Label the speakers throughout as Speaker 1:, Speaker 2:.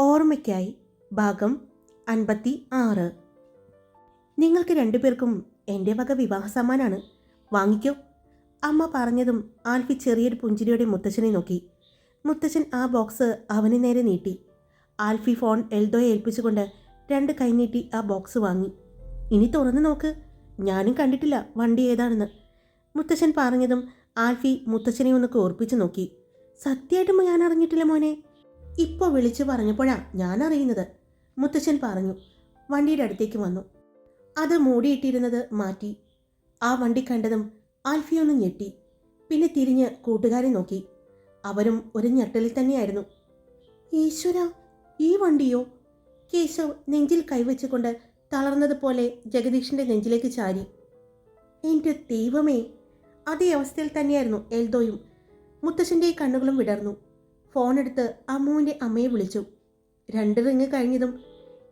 Speaker 1: ഓർമ്മയ്ക്കായി ഭാഗം അൻപത്തി ആറ്. നിങ്ങൾക്ക് രണ്ടുപേർക്കും എന്റെ വക വിവാഹ സമ്മാനാണ്. വാങ്ങിക്കോ. അമ്മ പറഞ്ഞതും ആൽഫി ചെറിയൊരു പുഞ്ചിരിയുടെ മുത്തച്ഛനെ നോക്കി. മുത്തച്ഛൻ ആ ബോക്സ് അവന് നേരെ നീട്ടി. ആൽഫി ഫോൺ എൽദോയെ ഏൽപ്പിച്ചുകൊണ്ട് രണ്ട് കൈ നീട്ടി ആ ബോക്സ് വാങ്ങി. ഇനി തുറന്നു നോക്ക്. ഞാനും കണ്ടിട്ടില്ല വണ്ടി ഏതാണെന്ന്. മുത്തച്ഛൻ പറഞ്ഞതും ആൽഫി മുത്തച്ഛനെ ഒന്ന് കോർപ്പിച്ചു നോക്കി. സത്യമായിട്ടും ഞാൻ അറിഞ്ഞിട്ടില്ല മോനെ. ഇപ്പോൾ വിളിച്ചു പറഞ്ഞപ്പോഴാ ഞാൻ അറിയുന്നത് മുത്തച്ഛൻ പറഞ്ഞു വണ്ടിയുടെ അടുത്തേക്ക് വന്നു. അത് മൂടിയിട്ടിരുന്നത് മാറ്റി. ആ വണ്ടി കണ്ടതും ആൽഫിയൊന്ന് ഞെട്ടി. പിന്നെ തിരിഞ്ഞ് കൂട്ടുകാരെ നോക്കി. അവരും ഒരു ഞെട്ടലിൽ തന്നെയായിരുന്നു. ഈശ്വര ഈ വണ്ടിയോ? കേശവ് നെഞ്ചിൽ കൈവച്ചുകൊണ്ട് തളർന്നതുപോലെ ജഗദീഷിന്റെ നെഞ്ചിലേക്ക് ചാരി. എന്റെ ദൈവമേ! അതേ അവസ്ഥയിൽ തന്നെയായിരുന്നു എൽദോയും. മുത്തശ്ശന്റെ കണ്ണുകളും വിടർന്നു. ഫോൺ എടുത്ത് അമ്മുവിന്റെ അമ്മയെ വിളിച്ചു. രണ്ട് റിങ് കഴിഞ്ഞതും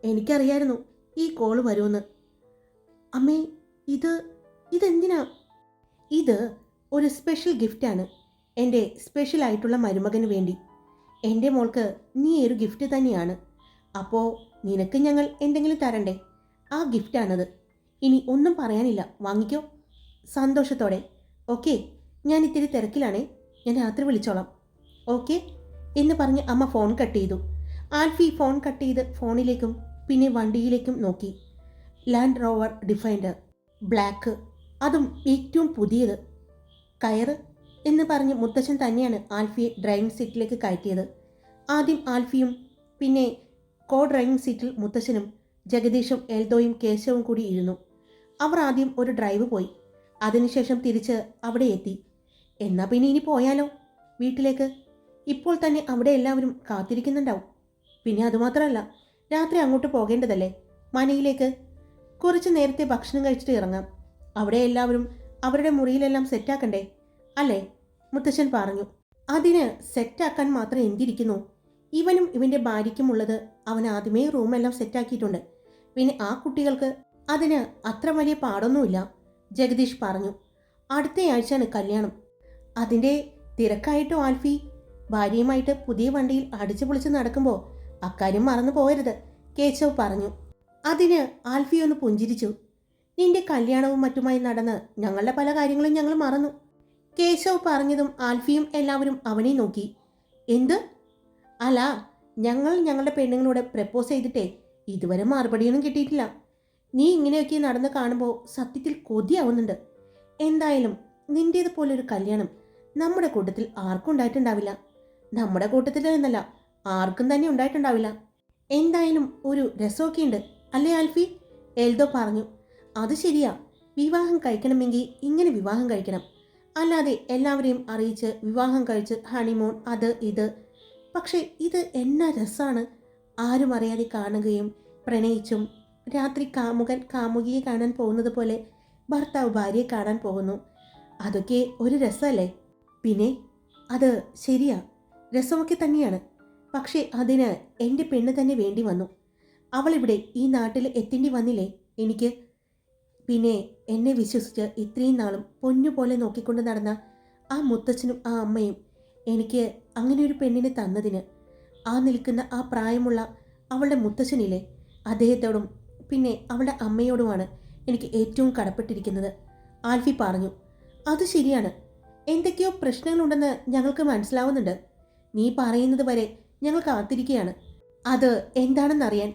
Speaker 1: എനിക്കറിയായിരുന്നു ഈ കോൾ വരുമെന്ന്. അമ്മേ ഇത് ഇതെന്തിനാ? ഇത് ഒരു സ്പെഷ്യൽ ഗിഫ്റ്റാണ്. എന്റെ സ്പെഷ്യൽ ആയിട്ടുള്ള മരുമകന് വേണ്ടി. എന്റെ മോൾക്ക് നീ ഒരു ഗിഫ്റ്റ് തന്നെയാണ്. അപ്പോൾ നിനക്ക് ഞങ്ങൾ എന്തെങ്കിലും തരണ്ടേ? ആ ഗിഫ്റ്റാണത്. ഇനി ഒന്നും പറയാനില്ല. വാങ്ങിക്കോ. സന്തോഷത്തോടെ. ഓക്കെ ഞാൻ ഇത്തിരി തിരക്കിലാണേ. ഞാൻ രാത്രി വിളിച്ചോളാം. ഓക്കെ. എന്ന് പറഞ്ഞ് അമ്മ ഫോൺ കട്ട് ചെയ്തു. ആൽഫി ഫോൺ കട്ട് ചെയ്ത് ഫോണിലേക്കും പിന്നെ വണ്ടിയിലേക്കും നോക്കി. ലാൻഡ് റോവർ ഡിഫൈൻഡർ ബ്ലാക്ക് അതും ഏറ്റവും പുതിയത്. കയറ് എന്ന് പറഞ്ഞ് മുത്തച്ഛൻ തന്നെയാണ് ആൽഫിയെ ഡ്രൈവിംഗ് സീറ്റിലേക്ക് കയറ്റിയത്. ആദ്യം ആൽഫിയും പിന്നെ കോ ഡ്രൈവിംഗ് സീറ്റിൽ മുത്തച്ഛനും ജഗദീഷും എൽദോയും കേശവും കൂടി ഇരുന്നു. അവർ ആദ്യം ഒരു ഡ്രൈവ് പോയി. അതിനുശേഷം തിരിച്ച് അവിടെ എത്തി. എന്നാൽ പിന്നെ ഇനി പോയാലോ? വീട്ടിലേക്ക്? ഇപ്പോൾ തന്നെ അവിടെ എല്ലാവരും കാത്തിരിക്കുന്നുണ്ടാവും. പിന്നെ അതുമാത്രമല്ല രാത്രി അങ്ങോട്ട് പോകേണ്ടതല്ലേ? മനയിലേക്ക് കുറച്ച് നേരത്തെ ഭക്ഷണം കഴിച്ചിട്ട് ഇറങ്ങാം. അവിടെ എല്ലാവരും അവരുടെ മുറിയിലെല്ലാം സെറ്റാക്കണ്ടേ? അല്ലേ? മുത്തശ്ശൻ പറഞ്ഞു. അതിന് സെറ്റാക്കാൻ മാത്രം എന്തിരിക്കുന്നു? ഇവനും ഇവന്റെ ഭാര്യയ്ക്കുമുള്ളത് അവൻ ആദ്യമേ റൂമെല്ലാം സെറ്റാക്കിയിട്ടുണ്ട്. പിന്നെ ആ കുട്ടികൾക്ക് അതിന് അത്ര വലിയ പാടൊന്നുമില്ല ജഗദീഷ് പറഞ്ഞു. അടുത്തയാഴ്ചയാണ് കല്യാണം. അതിന്റെ തിരക്കായിട്ടോ ആൽഫി? ഭാര്യയുമായിട്ട് പുതിയ വണ്ടിയിൽ അടിച്ചു പൊളിച്ച് നടക്കുമ്പോൾ അക്കാര്യം മറന്നു പോയരുത് കേശവ് പറഞ്ഞു. അതിന് ആൽഫി ഒന്ന് പുഞ്ചിരിച്ചു. നിന്റെ കല്യാണവും മറ്റുമായി നടന്ന് ഞങ്ങളുടെ പല കാര്യങ്ങളും ഞങ്ങൾ മറന്നു. കേശവ് പറഞ്ഞതും ആൽഫിയും എല്ലാവരും അവനെ നോക്കി. എന്ത്? അല്ല ഞങ്ങൾ ഞങ്ങളുടെ പെണ്ണുങ്ങളോട് പ്രപ്പോസ് ചെയ്തിട്ടേ ഇതുവരെ മറുപടിയൊന്നും കിട്ടിയിട്ടില്ല. നീ ഇങ്ങനെയൊക്കെ നടന്ന് കാണുമ്പോൾ സത്യത്തിൽ കൊതിയാവുന്നുണ്ട്. എന്തായാലും നിന്റേതുപോലൊരു കല്യാണം നമ്മുടെ കൂട്ടത്തിൽ ആർക്കും ഉണ്ടായിട്ടുണ്ടാവില്ല. നമ്മുടെ കൂട്ടത്തിൽ നിന്നല്ല ആർക്കും തന്നെ ഉണ്ടായിട്ടുണ്ടാവില്ല. എന്തായാലും ഒരു രസമൊക്കെ ഉണ്ട് അല്ലേ ആൽഫി? എൽദോ പറഞ്ഞു അത് ശരിയാ. വിവാഹം കഴിക്കണമെങ്കിൽ ഇങ്ങനെ വിവാഹം കഴിക്കണം. അല്ലാതെ എല്ലാവരെയും അറിയിച്ച് വിവാഹം കഴിച്ച് ഹണിമൂൺ അത് ഇത്. പക്ഷേ ഇത് എന്നാ രസമാണ് ആരും അറിയാതെ കാണുകയും പ്രണയിച്ചും രാത്രി കാമുകൻ കാമുകിയെ കാണാൻ പോകുന്നത് പോലെ ഭർത്താവ് ഭാര്യയെ കാണാൻ പോകുന്നു. അതൊക്കെ ഒരു രസമല്ലേ പിന്നെ അത് ശരിയാ. രസമൊക്കെ തന്നെയാണ്. പക്ഷേ അതിന് എന്റെ പെണ്ണ് തന്നെ വേണ്ടി വന്നു. അവളിവിടെ ഈ നാട്ടിൽ എത്തേണ്ടി വന്നില്ലേ? എനിക്ക് പിന്നെ എന്നെ വിശ്വസിച്ച് ഇത്രയും നാളും പൊന്നുപോലെ നോക്കിക്കൊണ്ട് നടന്ന ആ മുത്തച്ഛനും ആ അമ്മയും എനിക്ക് അങ്ങനെ ഒരു പെണ്ണിനെ തന്നതിന് ആ നിൽക്കുന്ന ആ പ്രായമുള്ള അവളുടെ മുത്തച്ഛനില്ലേ? അദ്ദേഹത്തോടും പിന്നെ അവളുടെ അമ്മയോടുമാണ് എനിക്ക് ഏറ്റവും കടപ്പെട്ടിരിക്കുന്നത്. ആൽഫി പറഞ്ഞു അത് ശരിയാണ്. എന്തൊക്കെയോ പ്രശ്നങ്ങളുണ്ടെന്ന് ഞങ്ങൾക്ക് മനസ്സിലാവുന്നുണ്ട്. നീ പറയുന്നത് വരെ ഞങ്ങൾ കാത്തിരിക്കുകയാണ്. അത് എന്താണെന്നറിയാൻ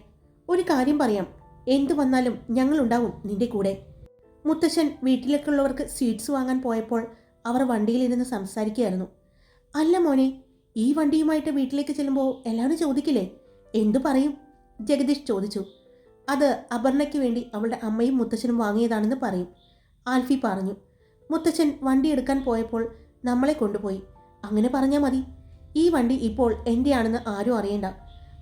Speaker 1: ഒരു കാര്യം പറയാം. എന്തു വന്നാലും ഞങ്ങളുണ്ടാവും നിന്റെ കൂടെ. മുത്തശ്ശൻ വീട്ടിലേക്കുള്ളവർക്ക് സ്വീറ്റ്സ് വാങ്ങാൻ പോയപ്പോൾ അവർ വണ്ടിയിലിരുന്ന് സംസാരിക്കുകയായിരുന്നു. അല്ല മോനെ ഈ വണ്ടിയുമായിട്ട് വീട്ടിലേക്ക് ചെല്ലുമ്പോൾ എല്ലാവരും ചോദിക്കില്ലേ? എന്തു പറയും? ജഗദീഷ് ചോദിച്ചു. അത് അപർണയ്ക്ക് വേണ്ടി അവളുടെ അമ്മയും മുത്തച്ഛനും വാങ്ങിയതാണെന്ന് പറയും. ആൽഫി പറഞ്ഞു. മുത്തച്ഛൻ വണ്ടി എടുക്കാൻ പോയപ്പോൾ നമ്മളെ കൊണ്ടുപോയി. അങ്ങനെ പറഞ്ഞാൽ മതി. ഈ വണ്ടി ഇപ്പോൾ എന്റെയാണെന്ന് ആരും അറിയണ്ട.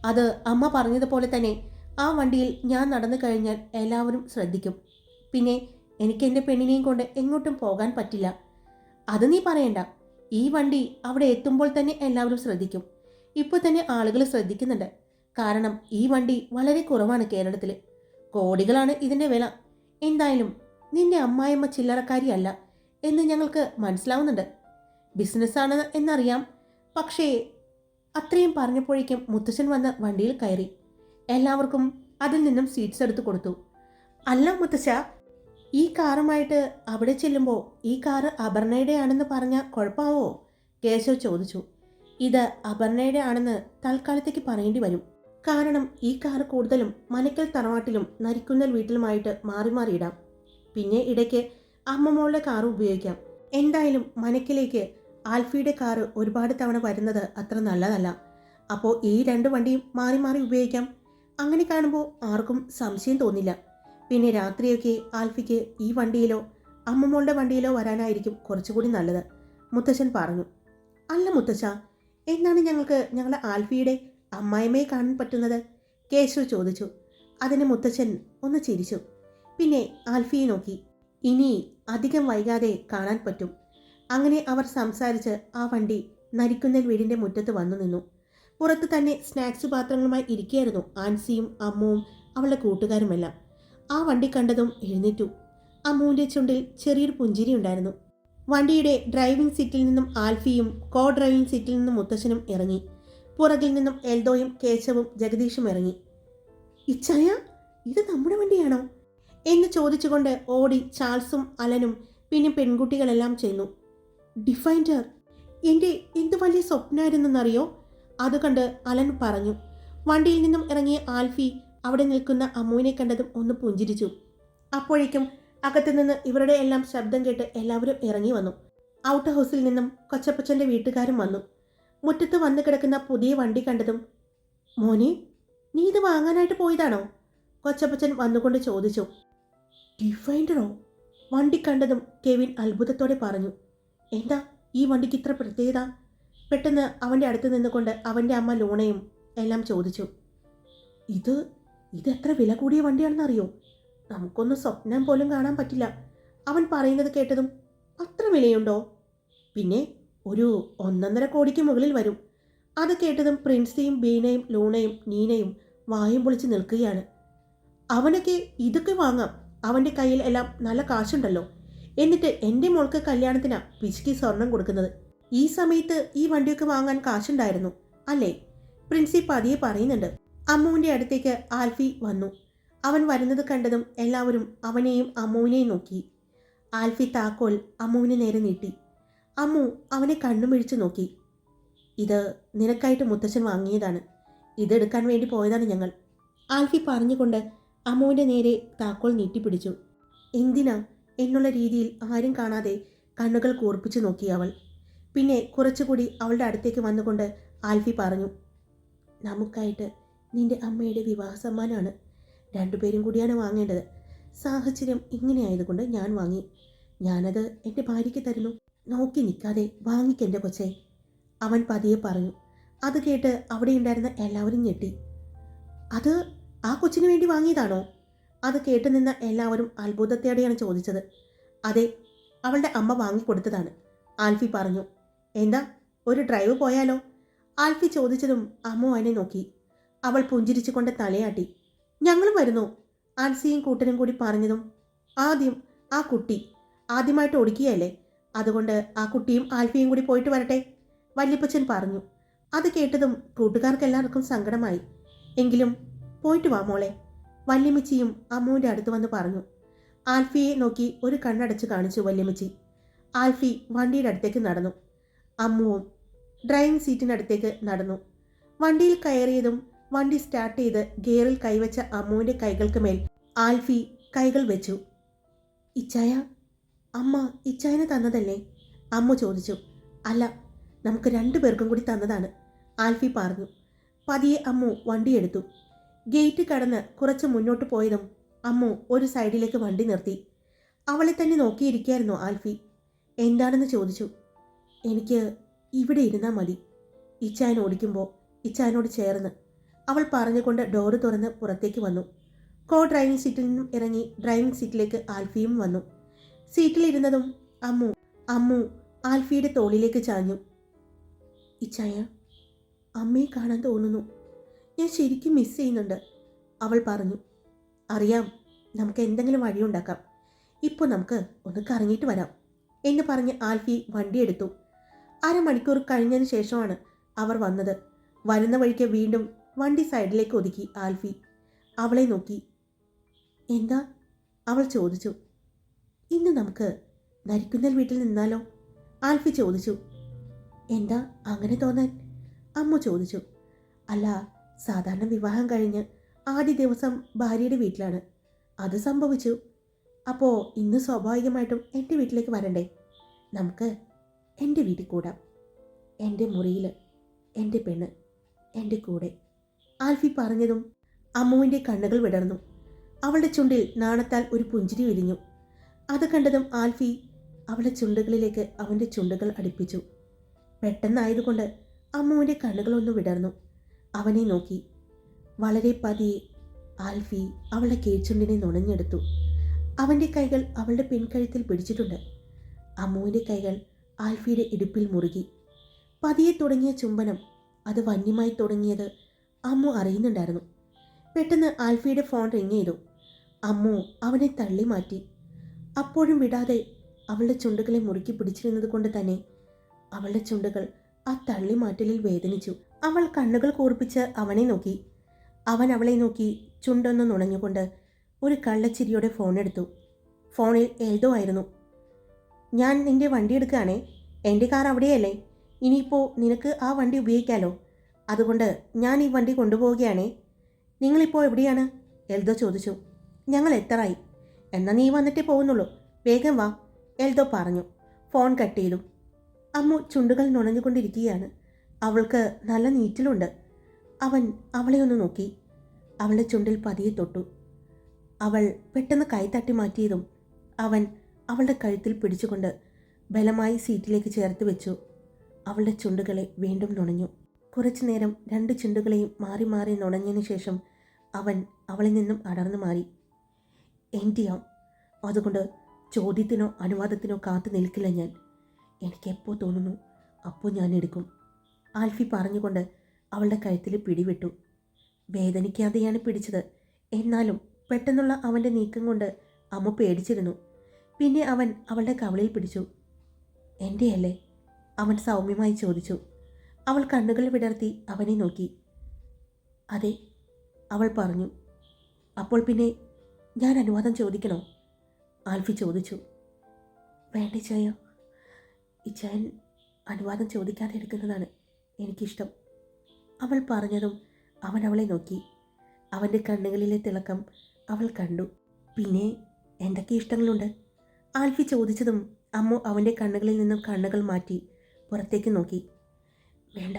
Speaker 1: അത് അമ്മ പറഞ്ഞതുപോലെ തന്നെ ആ വണ്ടിയിൽ ഞാൻ നടന്നു കഴിഞ്ഞാൽ എല്ലാവരും ശ്രദ്ധിക്കും. പിന്നെ എനിക്ക് എന്റെ പെണ്ണിനെയും കൊണ്ട് എങ്ങോട്ടും പോകാൻ പറ്റില്ല. അത് നീ പറയണ്ട. ഈ വണ്ടി അവിടെ എത്തുമ്പോൾ തന്നെ എല്ലാവരും ശ്രദ്ധിക്കും. ഇപ്പോൾ തന്നെ ആളുകൾ ശ്രദ്ധിക്കുന്നുണ്ട്. കാരണം ഈ വണ്ടി വളരെ കുറവാണ് കേരളത്തിൽ കോടികളാണ് ഇതിന്റെ വില. എന്തായാലും നിന്റെ അമ്മായിയമ്മ ചില്ലറക്കാരിയല്ല എന്ന് ഞങ്ങൾക്ക് മനസ്സിലാവുന്നുണ്ട്. ബിസിനസ്സാണ് എന്നറിയാം. പക്ഷേ അത്രയും പറഞ്ഞപ്പോഴേക്കും മുത്തശ്ശൻ വന്ന് വണ്ടിയിൽ കയറി. എല്ലാവർക്കും അതിൽ നിന്നും സീറ്റ്സ് എടുത്ത് കൊടുത്തു. അല്ല മുത്തശ്ശ ഈ കാറുമായിട്ട് അവിടെ ചെല്ലുമ്പോൾ ഈ കാറ് അപർണയുടെ ആണെന്ന് പറഞ്ഞാൽ കുഴപ്പമാവോ കേശവ് ചോദിച്ചു. ഇത് അപർണയുടെ ആണെന്ന് തൽക്കാലത്തേക്ക് പറയേണ്ടി വരും. കാരണം ഈ കാർ കൂടുതലും മനക്കൽ തറവാട്ടിലും നരിക്കുന്നൽ വീട്ടിലുമായിട്ട് മാറി മാറിയിടാം പിന്നെ ഇടയ്ക്ക് അമ്മമ്മോളുടെ കാർ ഉപയോഗിക്കാം. എന്തായാലും മനക്കിലേക്ക് ആൽഫിയുടെ കാറ് ഒരുപാട് തവണ വരുന്നത് അത്ര നല്ലതല്ല. അപ്പോൾ ഈ രണ്ട് വണ്ടിയും മാറി മാറി ഉപയോഗിക്കാം? അങ്ങനെ കാണുമ്പോൾ ആർക്കും സംശയം തോന്നില്ല. പിന്നെ രാത്രിയൊക്കെ ആൽഫിക്ക് ഈ വണ്ടിയിലോ അമ്മമ്മോളുടെ വണ്ടിയിലോ വരാനായിരിക്കും കുറച്ചുകൂടി നല്ലത്. മുത്തശ്ശൻ പറഞ്ഞു അല്ല മുത്തശ്ശ എന്നാണ് ഞങ്ങൾക്ക് ഞങ്ങളുടെ ആൽഫിയുടെ അമ്മായിമ്മയെ കാണാൻ പറ്റുന്നത്? കേശവ് ചോദിച്ചു. അതിന് മുത്തച്ഛൻ ഒന്ന് ചിരിച്ചു. പിന്നെ ആൽഫിയെ നോക്കി. ഇനി അധികം വൈകാതെ കാണാൻ പറ്റും. അങ്ങനെ അവർ സംസാരിച്ച് ആ വണ്ടി നരിക്കുന്നൽ വീടിന്റെ മുറ്റത്ത് വന്നു നിന്നു. പുറത്ത് തന്നെ സ്നാക്സ് പാത്രങ്ങളുമായി ഇരിക്കുകയായിരുന്നു ആൻസിയും അമ്മുവും അവളുടെ കൂട്ടുകാരുമെല്ലാം. ആ വണ്ടി കണ്ടതും എഴുന്നേറ്റു. അമ്മുവിന്റെ ചുണ്ടിൽ ചെറിയൊരു പുഞ്ചിരി ഉണ്ടായിരുന്നു. വണ്ടിയുടെ ഡ്രൈവിംഗ് സീറ്റിൽ നിന്നും ആൽഫിയും കോ ഡ്രൈവിംഗ് സീറ്റിൽ നിന്നും മുത്തശ്ശനും ഇറങ്ങി. പുറകിൽ നിന്നും എൽദോയും കേശവും ജഗദീഷും ഇറങ്ങി. ഇച്ചായ ഇത് നമ്മുടെ വണ്ടിയാണോ? എന്ന് ചോദിച്ചുകൊണ്ട് ഓടി ചാൾസും അലനും പിന്നെ പെൺകുട്ടികളെല്ലാം ചെന്നു. ഡിഫൈൻഡർ. എന്റെ എന്ത് വലിയ സ്വപ്നമായിരുന്നെന്നറിയോ അത് കണ്ട് അലൻ പറഞ്ഞു. വണ്ടിയിൽ നിന്നും ഇറങ്ങിയ ആൽഫി അവിടെ നിൽക്കുന്ന അമ്മുവിനെ കണ്ടതും ഒന്ന് പുഞ്ചിരിച്ചു. അപ്പോഴേക്കും അകത്തു നിന്ന് ഇവരുടെ എല്ലാം ശബ്ദം കേട്ട് എല്ലാവരും ഇറങ്ങി വന്നു. ഔട്ട് ഹൗസിൽ നിന്നും കൊച്ചപ്പച്ചന്റെ വീട്ടുകാരും വന്നു. മുറ്റത്ത് വന്നു കിടക്കുന്ന പുതിയ വണ്ടി കണ്ടതും മോനെ നീ ഇത് വാങ്ങാനായിട്ട് പോയതാണോ? കൊച്ചപ്പച്ചൻ വന്നുകൊണ്ട് ചോദിച്ചു. ഡിഫൈൻഡറോ? വണ്ടി കണ്ടതും കെവിൻ അത്ഭുതത്തോടെ പറഞ്ഞു. എന്താ ഈ വണ്ടിക്ക് ഇത്ര പ്രത്യേകത? പെട്ടെന്ന് അവന്റെ അടുത്ത് നിന്നുകൊണ്ട് അവന്റെ അമ്മ ലോണയും എല്ലാം ചോദിച്ചു. ഇത് ഇത് എത്ര വില കൂടിയ വണ്ടിയാണെന്നറിയോ? നമുക്കൊന്ന് സ്വപ്നം പോലും കാണാൻ പറ്റില്ല. അവൻ പറയുന്നത് കേട്ടതും അത്ര വിലയുണ്ടോ? പിന്നെ ഒരു ഒന്നൊന്നര കോടിക്ക് മുകളിൽ വരും. അത് കേട്ടതും പ്രിൻസിയും ബീനയും ലൂണയും നീനയും വായും പൊളിച്ച് നിൽക്കുകയാണ്. അവനൊക്കെ ഇതൊക്കെ വാങ്ങാം. അവന്റെ കയ്യിൽ എല്ലാം നല്ല കാശുണ്ടല്ലോ. എന്നിട്ട് എന്റെ മോൾക്ക് കല്യാണത്തിനാ പിശുക്കി സ്വർണം കൊടുക്കുന്നത്. ഈ സമയത്ത് ഈ വണ്ടിയൊക്കെ വാങ്ങാൻ കാശുണ്ടായിരുന്നു. അല്ലേ? പ്രിൻസി പതിയെ പറയുന്നുണ്ട്. അമ്മുവിന്റെ അടുത്തേക്ക് ആൽഫി വന്നു. അവൻ വരുന്നത് കണ്ടതും എല്ലാവരും അവനെയും അമ്മുവിനെയും നോക്കി. ആൽഫി താക്കോൽ അമ്മുവിനെ നേരെ നീട്ടി. അമ്മു അവനെ കണ്ണുമിഴിച്ച് നോക്കി. ഇത് നിനക്കായിട്ട് മുത്തച്ഛൻ വാങ്ങിയതാണ്. ഇതെടുക്കാൻ വേണ്ടി പോയതാണ് ഞങ്ങൾ. ആൽഫി പറഞ്ഞുകൊണ്ട് അമ്മുവിന്റെ നേരെ താക്കോൽ നീട്ടിപ്പിടിച്ചു. എന്തിനാ? എന്നുള്ള രീതിയിൽ ആരും കാണാതെ കണ്ണുകൾ കൂർപ്പിച്ചു നോക്കി അവൾ. പിന്നെ കുറച്ചുകൂടി അവളുടെ അടുത്തേക്ക് വന്നുകൊണ്ട് ആൽഫി പറഞ്ഞു നമുക്കായിട്ട് നിന്റെ അമ്മയുടെ വിവാഹ സമ്മാനമാണ്. രണ്ടുപേരും കൂടിയാണ് വാങ്ങേണ്ടത്. സാഹചര്യം ഇങ്ങനെയായതുകൊണ്ട് ഞാൻ വാങ്ങി. ഞാനത് എന്റെ ഭാര്യയ്ക്ക് തരുന്നു. നോക്കി നിൽക്കാതെ വാങ്ങിക്കെന്റെ കൊച്ചേ. അവൻ പതിയെ പറഞ്ഞു. അത് കേട്ട് അവിടെ ഉണ്ടായിരുന്ന എല്ലാവരും ഞെട്ടി. അത് ആ കൊച്ചിന് വേണ്ടി വാങ്ങിയതാണോ? അത് കേട്ടുനിന്ന എല്ലാവരും അത്ഭുതത്തോടെയാണ് ചോദിച്ചത്. അതെ അവളുടെ അമ്മ വാങ്ങിക്കൊടുത്തതാണ്. ആൽഫി പറഞ്ഞു എന്താ ഒരു ഡ്രൈവ് പോയാലോ? ആൽഫി ചോദിച്ചതും അമ്മ അവനെ നോക്കി. അവൾ പുഞ്ചിരിച്ചുകൊണ്ട് തലയാട്ടി ഞങ്ങളും വരുന്നു ആൻസിയും കൂട്ടനും കൂടി പറഞ്ഞതും ആദ്യം ആ കുട്ടി ആദ്യമായിട്ട് ഒടുക്കിയല്ലേ? അതുകൊണ്ട് ആ കുട്ടിയും ആൽഫിയും കൂടി പോയിട്ട് വരട്ടെ വല്യപ്പച്ചൻ പറഞ്ഞു. അത് കേട്ടതും കൂട്ടുകാർക്കെല്ലാവർക്കും സങ്കടമായി. എങ്കിലും പോയിട്ട് വാ മോളെ വല്യമ്മച്ചിയും അമ്മുവിന്റെ അടുത്ത് വന്ന് പറഞ്ഞു ആൽഫിയെ നോക്കി ഒരു കണ്ണടച്ച് കാണിച്ചു വല്യമ്മച്ചി. ആൽഫി വണ്ടിയുടെ അടുത്തേക്ക് നടന്നു. അമ്മുവും ഡ്രൈവിംഗ് സീറ്റിനടുത്തേക്ക് നടന്നു. വണ്ടിയിൽ കയറിയതും വണ്ടി സ്റ്റാർട്ട് ചെയ്ത് ഗിയറിൽ കൈവച്ച അമ്മുവിന്റെ കൈകൾക്ക് മേൽ ആൽഫി കൈകൾ വെച്ചു. ഇച്ചായ അമ്മ ഇച്ചായനെ തന്നതല്ലേ? അമ്മ ചോദിച്ചു. അല്ല നമുക്ക് രണ്ടു പേർക്കും കൂടി തന്നതാണ് ആൽഫി പറഞ്ഞു. പതിയെ അമ്മു വണ്ടിയെടുത്തു ഗേറ്റ് കടന്ന് കുറച്ച് മുന്നോട്ട് പോയതും അമ്മു ഒരു സൈഡിലേക്ക് വണ്ടി നിർത്തി. അവളെ തന്നെ നോക്കിയിരിക്കായിരുന്നു ആൽഫി. എന്താണെന്ന് ചോദിച്ചു. എനിക്ക് ഇവിടെ ഇരുന്നാൽ മതി. ഇച്ചാൻ ഓടിക്കുമ്പോൾ ഇച്ചാനോട് ചേർന്ന് അവൾ പറഞ്ഞുകൊണ്ട് ഡോറ് തുറന്ന് പുറത്തേക്ക് വന്നു. കോ ഡ്രൈവിംഗ് സീറ്റിൽ നിന്നും ഇറങ്ങി ഡ്രൈവിംഗ് സീറ്റിലേക്ക് ആൽഫിയും വന്നു. സീറ്റിലിരുന്നതും അമ്മു അമ്മു ആൽഫിയുടെ തോളിലേക്ക് ചാഞ്ഞു. ഇച്ചായ അമ്മയെ കാണാൻ തോന്നുന്നു. ഞാൻ ശരിക്കും മിസ് ചെയ്യുന്നുണ്ട്. അവൾ പറഞ്ഞു അറിയാം നമുക്ക് എന്തെങ്കിലും വഴിയുണ്ടാക്കാം. ഇപ്പോൾ നമുക്ക് ഒന്ന് കറങ്ങിയിട്ട് വരാം എന്ന് പറഞ്ഞ് ആൽഫി വണ്ടിയെടുത്തു അരമണിക്കൂർ കഴിഞ്ഞതിന് ശേഷമാണ് അവർ വന്നത്. വരുന്ന വഴിക്ക് വീണ്ടും വണ്ടി സൈഡിലേക്ക് ഒതുക്കി ആൽഫി. അവളെ നോക്കി. എന്താ? അവൾ ചോദിച്ചു. ഇന്ന് നമുക്ക് നരിക്കുന്നൽ വീട്ടിൽ നിന്നാലോ? ആൽഫി ചോദിച്ചു. എന്താ അങ്ങനെ തോന്നാൻ? അമ്മു ചോദിച്ചു. അല്ല സാധാരണ വിവാഹം കഴിഞ്ഞ് ആദ്യ ദിവസം ഭാര്യയുടെ വീട്ടിലാണ്. അത് സംഭവിച്ചു. അപ്പോൾ ഇന്ന് സ്വാഭാവികമായിട്ടും എന്റെ വീട്ടിലേക്ക് വരണ്ടേ? നമുക്ക് എന്റെ വീട്ടിൽ കൂടാം. എന്റെ മുറിയിൽ എന്റെ പെണ്ണ് എന്റെ കൂടെ. ആൽഫി പറഞ്ഞതും അമ്മുവിന്റെ കണ്ണുകൾ വിടർന്നു. അവളുടെ ചുണ്ടിൽ നാണത്താൽ ഒരു പുഞ്ചിരി വിരിഞ്ഞു. അത് കണ്ടതും ആൽഫി അവളുടെ ചുണ്ടുകളിലേക്ക് അവന്റെ ചുണ്ടുകൾ അടുപ്പിച്ചു. പെട്ടെന്നായതുകൊണ്ട് അമ്മുവിന്റെ കണ്ണുകളൊന്ന് വിടർന്നു. അവനെ നോക്കി. വളരെ പതിയെ ആൽഫി അവളുടെ കീഴ്ചുണ്ടിനെ നുണഞ്ഞെടുത്തു. അവന്റെ കൈകൾ അവളുടെ പെൺകഴുത്തിൽ പിടിച്ചിട്ടുണ്ട്. അമ്മുവിന്റെ കൈകൾ ആൽഫിയുടെ ഇടുപ്പിൽ മുറുകി. പതിയെ തുടങ്ങിയ ചുംബനം അത് വന്യമായി തുടങ്ങിയത് അമ്മു അറിയുന്നുണ്ടായിരുന്നു. പെട്ടെന്ന് ആൽഫിയുടെ ഫോൺ റിങ് ചെയ്തു. അമ്മു അവനെ തള്ളി മാറ്റി. അപ്പോഴും വിടാതെ അവളുടെ ചുണ്ടുകളെ മുറുക്കി പിടിച്ചിരുന്നത് കൊണ്ട് തന്നെ അവളുടെ ചുണ്ടുകൾ ആ തള്ളിമാറ്റലിൽ വേദനിച്ചു. അവൾ കണ്ണുകൾ കൂർപ്പിച്ച് അവനെ നോക്കി. അവൻ അവളെ നോക്കി ചുണ്ടൊന്ന് നുണഞ്ഞുകൊണ്ട് ഒരു കള്ളച്ചിരിയോടെ ഫോൺ എടുത്തു. ഫോണിൽ എൽദോ ആയിരുന്നു ഞാൻ നിന്റെ വണ്ടി എടുക്കുകയാണേ. എന്റെ കാർ അവിടെയല്ലേ? ഇനിയിപ്പോൾ നിനക്ക് ആ വണ്ടി ഉപയോഗിക്കാലോ. അതുകൊണ്ട് ഞാൻ ഈ വണ്ടി കൊണ്ടുപോവുകയാണേ. നിങ്ങളിപ്പോൾ എവിടെയാണ്? എൽദോ ചോദിച്ചു. ഞങ്ങൾ എത്തറായി എന്നാൽ നീ വന്നിട്ടേ പോകുന്നുള്ളൂ. വേഗം വാ എൽദോ പറഞ്ഞു. ഫോൺ കട്ട് ചെയ്തു. അമ്മു ചുണ്ടുകൾ നുണഞ്ഞുകൊണ്ടിരിക്കുകയാണ്. അവൾക്ക് നല്ല നീറ്റിലുണ്ട്. അവൻ അവളെ ഒന്ന് നോക്കി. അവളുടെ ചുണ്ടിൽ പതിയെ തൊട്ടു. അവൾ പെട്ടെന്ന് കൈ തട്ടി മാറ്റിയതും അവൻ അവളുടെ കഴുത്തിൽ പിടിച്ചുകൊണ്ട് ബലമായി സീറ്റിലേക്ക് ചേർത്ത് വെച്ചു. അവളുടെ ചുണ്ടുകളെ വീണ്ടും നുണഞ്ഞു. കുറച്ചു നേരം രണ്ട് ചുണ്ടുകളെയും മാറി മാറി നുണഞ്ഞതിന് ശേഷം അവൻ അവളിൽ നിന്നും അടർന്നു മാറി. എന്റെയാം? അതുകൊണ്ട് ചോദ്യത്തിനോ അനുവാദത്തിനോ കാത്തു നിൽക്കില്ല ഞാൻ. എനിക്കെപ്പോൾ തോന്നുന്നു അപ്പോൾ ഞാൻ എടുക്കും. ആൽഫി പറഞ്ഞുകൊണ്ട് അവളുടെ കഴുത്തിൽ പിടിവിട്ടു. വേദനിക്കാതെയാണ് പിടിച്ചത്. എന്നാലും പെട്ടെന്നുള്ള അവന്റെ നീക്കം കൊണ്ട് അമ്മ പേടിച്ചിരുന്നു. പിന്നെ അവൻ അവളുടെ കവളിൽ പിടിച്ചു. എന്റെയല്ലേ അവൻ സൗമ്യമായി ചോദിച്ചു. അവൾ കണ്ണുകൾ വിടർത്തി അവനെ നോക്കി. അതെ അവൾ പറഞ്ഞു. അപ്പോൾ പിന്നെ ഞാൻ അനുവാദം ചോദിക്കണോ? ആൽഫി ചോദിച്ചു. വേണ്ട ചായ ഇച്ചായൻ അനുവാദം ചോദിക്കാതെ എടുക്കുന്നതാണ്. എനിക്കിഷ്ടം. അവൾ പറഞ്ഞതും അവൻ അവളെ നോക്കി. അവന്റെ കണ്ണുകളിലെ തിളക്കം അവൾ കണ്ടു. പിന്നെ എന്തൊക്കെ ഇഷ്ടങ്ങളുണ്ട്? ആൽഫി ചോദിച്ചതും അമ്മ അവന്റെ കണ്ണുകളിൽ നിന്നും കണ്ണുകൾ മാറ്റി പുറത്തേക്ക് നോക്കി. വേണ്ട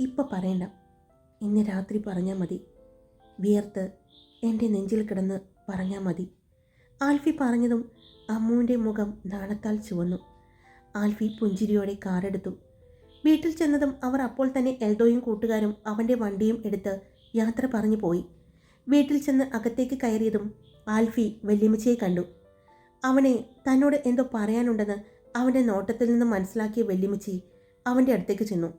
Speaker 1: ഇപ്പം പറയണ്ട. ഇന്ന് രാത്രി പറഞ്ഞാൽ മതി. വിയർത്ത് എന്റെ നെഞ്ചിൽ കിടന്ന് പറഞ്ഞാൽ മതി. ആൽഫി പറഞ്ഞതും അമ്മുവിന്റെ മുഖം നാണത്താൽ ചുവന്നു. ആൽഫി പുഞ്ചിരിയോടെ കാറെടുത്തു. വീട്ടിൽ ചെന്നതും അവർ അപ്പോൾ തന്നെ എൽദോയും കൂട്ടുകാരും അവന്റെ വണ്ടിയും എടുത്ത് യാത്ര പറഞ്ഞു പോയി. വീട്ടിൽ ചെന്ന് അകത്തേക്ക് കയറിയതും ആൽഫി വെല്ലിമിച്ചയെ കണ്ടു. അവനെ തന്നോട് എന്തോ പറയാനുണ്ടെന്ന് അവന്റെ നോട്ടത്തിൽ നിന്ന് മനസ്സിലാക്കിയ വല്യമ്മച്ചി അവന്റെ അടുത്തേക്ക് ചെന്നു.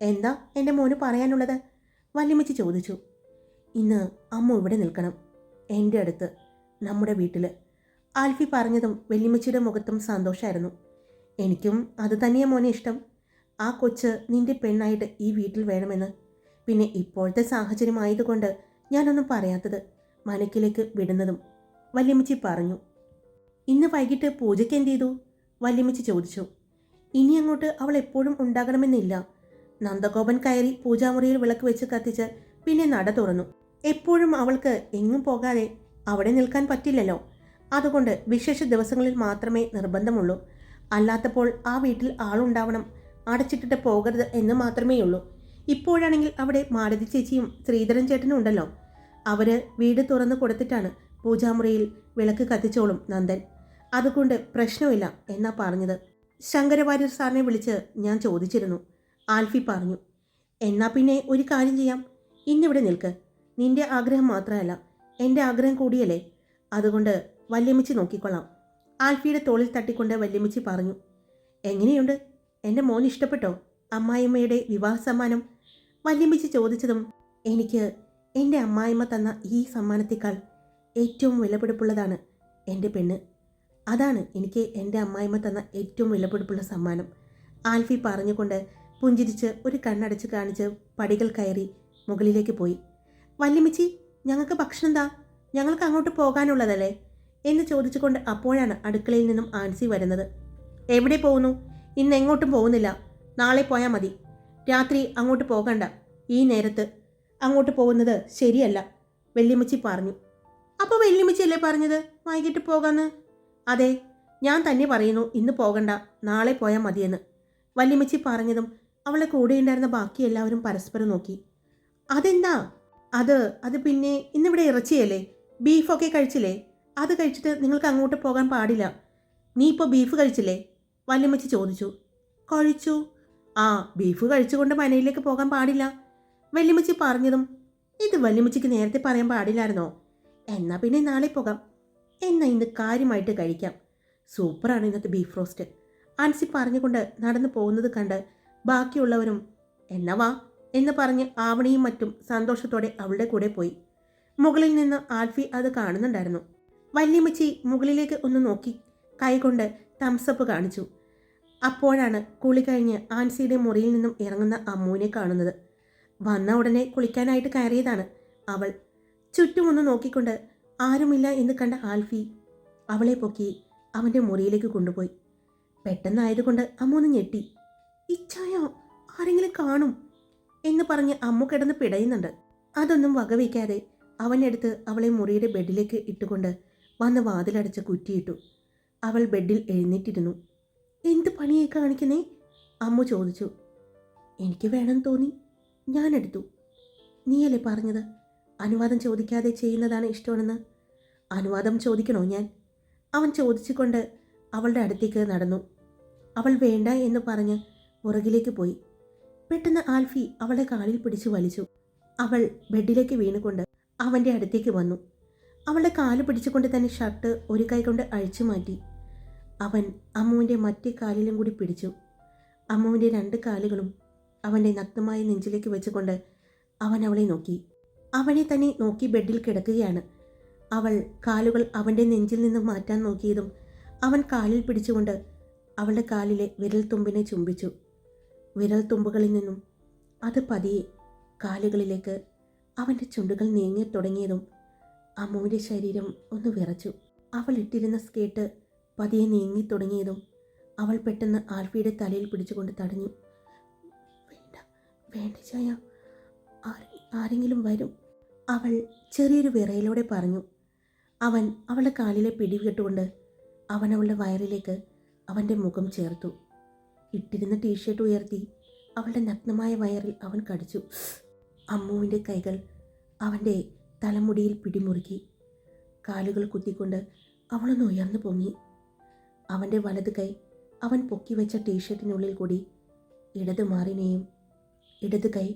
Speaker 1: എന്താ എന്റെ മോന് പറയാനുള്ളത്? വല്യമ്മച്ചി ചോദിച്ചു. ഇന്ന് അമ്മ ഇവിടെ നിൽക്കണം എന്റെ അടുത്ത് നമ്മുടെ വീട്ടിൽ ആൽഫി പറഞ്ഞതും വല്യമ്മച്ചിയുടെ മുഖത്തും സന്തോഷമായിരുന്നു എനിക്കും അത് തന്നെയാണ് മോനെ ഇഷ്ടം. ആ കൊച്ച് നിന്റെ പെണ്ണായിട്ട് ഈ വീട്ടിൽ വേണമെന്ന്. പിന്നെ ഇപ്പോഴത്തെ സാഹചര്യം ആയതുകൊണ്ട് ഞാനൊന്നും പറയാത്തത് മനക്കിലേക്ക് വിടുന്നതും വല്യമ്മച്ചി പറഞ്ഞു. ഇന്ന് വൈകിട്ട് പൂജയ്ക്ക് എന്ത് ചെയ്തു? വല്യമ്മച്ചി ചോദിച്ചു. ഇനി അങ്ങോട്ട് അവൾ എപ്പോഴും ഉണ്ടാകണമെന്നില്ല. നന്ദഗോപൻ കയറി പൂജാമുറിയിൽ വിളക്ക് വെച്ച് കത്തിച്ച് പിന്നെ നട തുറന്നു. എപ്പോഴും അവൾക്ക് എങ്ങും പോകാതെ അവിടെ നിൽക്കാൻ പറ്റില്ലല്ലോ. അതുകൊണ്ട് വിശേഷ ദിവസങ്ങളിൽ മാത്രമേ നിർബന്ധമുള്ളൂ. അല്ലാത്തപ്പോൾ ആ വീട്ടിൽ ആളുണ്ടാവണം അടച്ചിട്ടിട്ട് പോകരുത് എന്ന് മാത്രമേ ഉള്ളൂ. ഇപ്പോഴാണെങ്കിൽ അവിടെ മാലതി ചേച്ചിയും ശ്രീധരൻ ചേട്ടനും ഉണ്ടല്ലോ. അവർ വീട് തുറന്നു കൊടുത്തിട്ടാണ് പൂജാമുറിയിൽ വിളക്ക് കത്തിച്ചോളും നന്ദൻ. അതുകൊണ്ട് പ്രശ്നമില്ല എന്നാ പറഞ്ഞത്. ശങ്കരവാര്യർ സാറിനെ വിളിച്ച് ഞാൻ ചോദിച്ചിരുന്നു. ആൽഫി പറഞ്ഞു എന്നാ പിന്നെ ഒരു കാര്യം ചെയ്യാം. ഇന്നിവിടെ നിൽക്ക്. നിന്റെ ആഗ്രഹം മാത്രമല്ല എന്റെ ആഗ്രഹം കൂടിയല്ലേ? അതുകൊണ്ട് വല്യമിച്ച് നോക്കിക്കൊള്ളാം. ആൽഫിയുടെ തോളിൽ തട്ടിക്കൊണ്ട് വല്യമിച്ച് പറഞ്ഞു എങ്ങനെയുണ്ട്? എന്റെ മോൻ ഇഷ്ടപ്പെട്ടോ? അമ്മായിമ്മയുടെ വിവാഹ സമ്മാനം വല്യമ്പിച്ച് ചോദിച്ചതും എനിക്ക് എന്റെ അമ്മായിമ്മ തന്ന ഈ സമ്മാനത്തേക്കാൾ ഏറ്റവും വിലപിടിപ്പുള്ളതാണ് എന്റെ പെണ്ണ്. അതാണ് എനിക്ക് എന്റെ അമ്മായിമ്മ തന്ന ഏറ്റവും വിലപിടിപ്പുള്ള സമ്മാനം. ആൽഫി പറഞ്ഞുകൊണ്ട് പുഞ്ചിരിച്ച് ഒരു കണ്ണടച്ച് കാണിച്ച് പടികൾ കയറി മുകളിലേക്ക് പോയി. വല്യമ്മച്ചി ഞങ്ങൾക്ക് ഭക്ഷണം എന്താ? ഞങ്ങൾക്ക് അങ്ങോട്ട് പോകാനുള്ളതല്ലേ? എന്ന് ചോദിച്ചുകൊണ്ട് അപ്പോഴാണ് അടുക്കളയിൽ നിന്നും ആൻസി വരുന്നത്. എവിടെ പോകുന്നു? ഇന്ന് എങ്ങോട്ടും പോകുന്നില്ല. നാളെ പോയാൽ മതി. രാത്രി അങ്ങോട്ട് പോകണ്ട. ഈ നേരത്ത്. അങ്ങോട്ട് പോകുന്നത് ശരിയല്ല. വെല്ലിമ്മച്ചി പറഞ്ഞു. അപ്പോൾ വെല്ലിമ്മച്ചിയല്ലേ പറഞ്ഞത്? വൈകിട്ട് പോകാന്ന്? അതെ ഞാൻ തന്നെ പറയുന്നു ഇന്ന് പോകണ്ട. നാളെ പോയാൽ മതിയെന്ന്. വല്യമ്മച്ചി പറഞ്ഞതും അവളെ കൂടെ ഉണ്ടായിരുന്ന ബാക്കി എല്ലാവരും പരസ്പരം നോക്കി. അതെന്താ? അത് അത് പിന്നെ ഇന്നിവിടെ ഇറച്ചിയല്ലേ? ബീഫൊക്കെ കഴിച്ചില്ലേ? അത് കഴിച്ചിട്ട് നിങ്ങൾക്ക് അങ്ങോട്ട് പോകാൻ പാടില്ല. നീ ഇപ്പോൾ ബീഫ് കഴിച്ചില്ലേ? വല്യമ്മച്ചി ചോദിച്ചു. കഴിച്ചു. ആ ബീഫ് കഴിച്ചുകൊണ്ട് മനയിലേക്ക് പോകാൻ പാടില്ല. വല്യമ്മച്ചി പറഞ്ഞതും ഇത് വല്യമ്മച്ചിക്ക് നേരത്തെ പറയാൻ പാടില്ലായിരുന്നോ? എന്നാ പിന്നെ നാളെ പോകാം. എന്നാ ഇന്ന് കാര്യമായിട്ട് കഴിക്കാം. സൂപ്പറാണ് ഇന്നത്തെ ബീഫ് റോസ്റ്റ് ആൻസി പറഞ്ഞുകൊണ്ട് നടന്നു പോകുന്നത് കണ്ട് ബാക്കിയുള്ളവരും എന്നാ വാ എന്ന് പറഞ്ഞ് ആവണിയും മറ്റും സന്തോഷത്തോടെ അവളുടെ കൂടെ പോയി. മുകളിൽ നിന്ന് ആൽഫി അത് കാണുന്നുണ്ടായിരുന്നു. വല്യമ്മച്ചി മുകളിലേക്ക് ഒന്ന് നോക്കി കൈകൊണ്ട് തംസപ്പ് കാണിച്ചു. അപ്പോഴാണ് കുളി കഴിഞ്ഞ് ആൻസിയുടെ മുറിയിൽ നിന്നും ഇറങ്ങുന്ന അമ്മുവിനെ കാണുന്നത്. വന്ന ഉടനെ കുളിക്കാനായിട്ട് കയറിയതാണ് അവൾ. ചുറ്റുമൊന്ന് നോക്കിക്കൊണ്ട് ആരുമില്ല എന്ന് കണ്ട ആൽഫി അവളെ പൊക്കി അവന്റെ മുറിയിലേക്ക് കൊണ്ടുപോയി. പെട്ടെന്നായതുകൊണ്ട് അമ്മ ഒന്ന് ഞെട്ടി. ഇച്ഛായോ ആരെങ്കിലും കാണും എന്ന് പറഞ്ഞ് അമ്മ കിടന്ന് പിടയുന്നുണ്ട്. അതൊന്നും വകവയ്ക്കാതെ അവനെടുത്ത് അവളെ മുറിയുടെ ബെഡിലേക്ക് ഇട്ടുകൊണ്ട് വന്ന് വാതിലടച്ച് കുറ്റിയിട്ടു. അവൾ ബെഡിൽ എഴുന്നേറ്റിരുന്നു. എന്ത് പണിയായി കാണിക്കുന്നേ? അമ്മ ചോദിച്ചു. എനിക്ക് വേണം തോന്നി. ഞാനെടുത്തു നീയല്ലേ പറഞ്ഞത്? അനുവാദം ചോദിക്കാതെ ചെയ്യുന്നതാണ് ഇഷ്ടമാണെന്ന് അനുവാദം ചോദിക്കണോ ഞാൻ? അവൻ ചോദിച്ചുകൊണ്ട് അവളുടെ അടുത്തേക്ക് നടന്നു. അവൾ വേണ്ട എന്ന് പറഞ്ഞ് പുറകിലേക്ക് പോയി. പെട്ടെന്ന് ആൽഫി അവളുടെ കാലിൽ പിടിച്ചു വലിച്ചു. അവൾ ബെഡിലേക്ക് വീണുകൊണ്ട് അവന്റെ അടുത്തേക്ക് വന്നു. അവളുടെ കാൽ പിടിച്ചുകൊണ്ട് തന്നെ ഷർട്ട് ഒരു കൈ കൊണ്ട് അഴിച്ചു മാറ്റി. അവൻ അമ്മുവിന്റെ മറ്റേ കാലിലും കൂടി പിടിച്ചു. അമ്മുവിന്റെ രണ്ട് കാലുകളും അവന്റെ നഗ്നമായ നെഞ്ചിലേക്ക് വെച്ചുകൊണ്ട് അവൻ അവളെ നോക്കി. അവനെ തന്നെ നോക്കി ബെഡിൽ കിടക്കുകയാണ്. അവൾ കാലുകൾ അവന്റെ നെഞ്ചിൽ നിന്ന് മാറ്റാൻ നോക്കിയതും അവൻ കാലിൽ പിടിച്ചുകൊണ്ട് അവളുടെ കാലിലെ വിരൽത്തുമ്പിനെ ചുംബിച്ചു. വിരൽത്തുമ്പുകളിൽ നിന്നും അത് പതിയെ കാലുകളിലേക്ക് അവന്റെ ചുണ്ടുകൾ നീങ്ങി തുടങ്ങിയതും അമ്മുവിന്റെ ശരീരം ഒന്ന് വിറച്ചു. അവൾ ഇട്ടിരുന്ന സ്കേട്ട് പതിയെ നീങ്ങി തുടങ്ങിയതും അവൾ പെട്ടെന്ന് ആൽഫിയുടെ തലയിൽ പിടിച്ചുകൊണ്ട് തടഞ്ഞു. വേണ്ട വേണ്ട ചായ. ആരെ- ആരെങ്കിലും വരും. അവൾ ചെറിയൊരു വിറയിലൂടെ പറഞ്ഞു. അവൻ അവളുടെ കാലിലെ പിടി കെട്ടുകൊണ്ട് അവൻ അവളുടെ വയറിലേക്ക് അവന്റെ മുഖം ചേർത്തു. ഇട്ടിരുന്ന ടീഷർട്ട് ഉയർത്തി അവളുടെ നഗ്നമായ വയറിൽ അവൻ കടിച്ചു. അമ്മുവിന്റെ കൈകൾ അവന്റെ തലമുടിയിൽ പിടിമുറുക്കി. കാലുകൾ കുത്തിക്കൊണ്ട് അവളൊന്ന് ഉയർന്നു പൊങ്ങി. അവന്റെ വലത് കൈ അവൻ പൊക്കി വെച്ച ടീഷർട്ടിനുള്ളിൽ കൂടി ഇടത് മാറിനെയും ഇടത് കൈ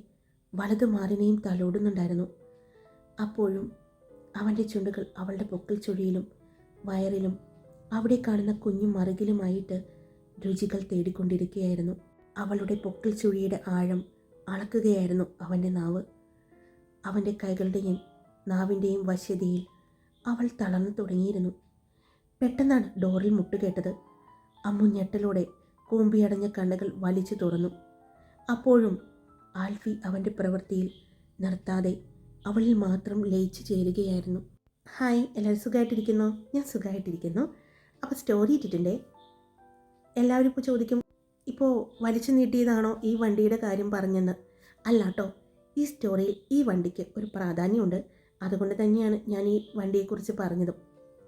Speaker 1: വലത് മാറിനെയും തലോടുന്നുണ്ടായിരുന്നു. അപ്പോഴും അവന്റെ ചുണ്ടുകൾ അവളുടെ പൊക്കിൽ ചുഴിയിലും വയറിലും അവിടെ കാണുന്ന കുഞ്ഞു മറുകിലുമായിട്ട് രുചികൾ തേടിക്കൊണ്ടിരിക്കുകയായിരുന്നു. അവളുടെ പൊക്കിൽ ചുഴിയുടെ ആഴം അളക്കുകയായിരുന്നു അവന്റെ നാവ്. അവന്റെ കൈകളുടെയും നാവിന്റെയും വശ്യതയിൽ അവൾ തളർന്നു തുടങ്ങിയിരുന്നു. പെട്ടെന്നാണ് ഡോറിൽ മുട്ടുകേട്ടത് അമ്മു ഞെട്ടലോടെ കൂമ്പിയടഞ്ഞ കണ്ണുകൾ വലിച്ചു തുറന്നു. അപ്പോഴും ആൽഫി അവന്റെ പ്രവൃത്തിയിൽ നിർത്താതെ അവളിൽ മാത്രം ലയിച്ചു ചേരുകയായിരുന്നു. ഹായ് എല്ലാവരും സുഖമായിട്ടിരിക്കുന്നു? ഞാൻ സുഖമായിട്ടിരിക്കുന്നു. അപ്പോൾ സ്റ്റോറി ഇട്ടിട്ടുണ്ടേ? എല്ലാവരും ഇപ്പോൾ ചോദിക്കും ഇപ്പോൾ വലിച്ചു നീട്ടിയതാണോ ഈ വണ്ടിയുടെ കാര്യം പറഞ്ഞെന്ന്? അല്ല കേട്ടോ ഈ സ്റ്റോറിയിൽ ഈ വണ്ടിക്ക് ഒരു പ്രാധാന്യമുണ്ട്. അതുകൊണ്ട് തന്നെയാണ് ഞാൻ ഈ വണ്ടിയെക്കുറിച്ച് പറഞ്ഞതും.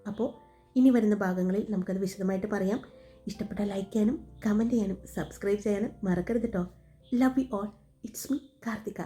Speaker 1: അപ്പോൾ ഇനി വരുന്ന ഭാഗങ്ങളിൽ നമുക്കത് വിശദമായിട്ട് പറയാം. ഇഷ്ടപ്പെട്ട ലൈക്ക് ചെയ്യാനും കമന്റ് ചെയ്യാനും സബ്സ്ക്രൈബ് ചെയ്യാനും മറക്കരുത് കേട്ടോ love you all it's me Karthika.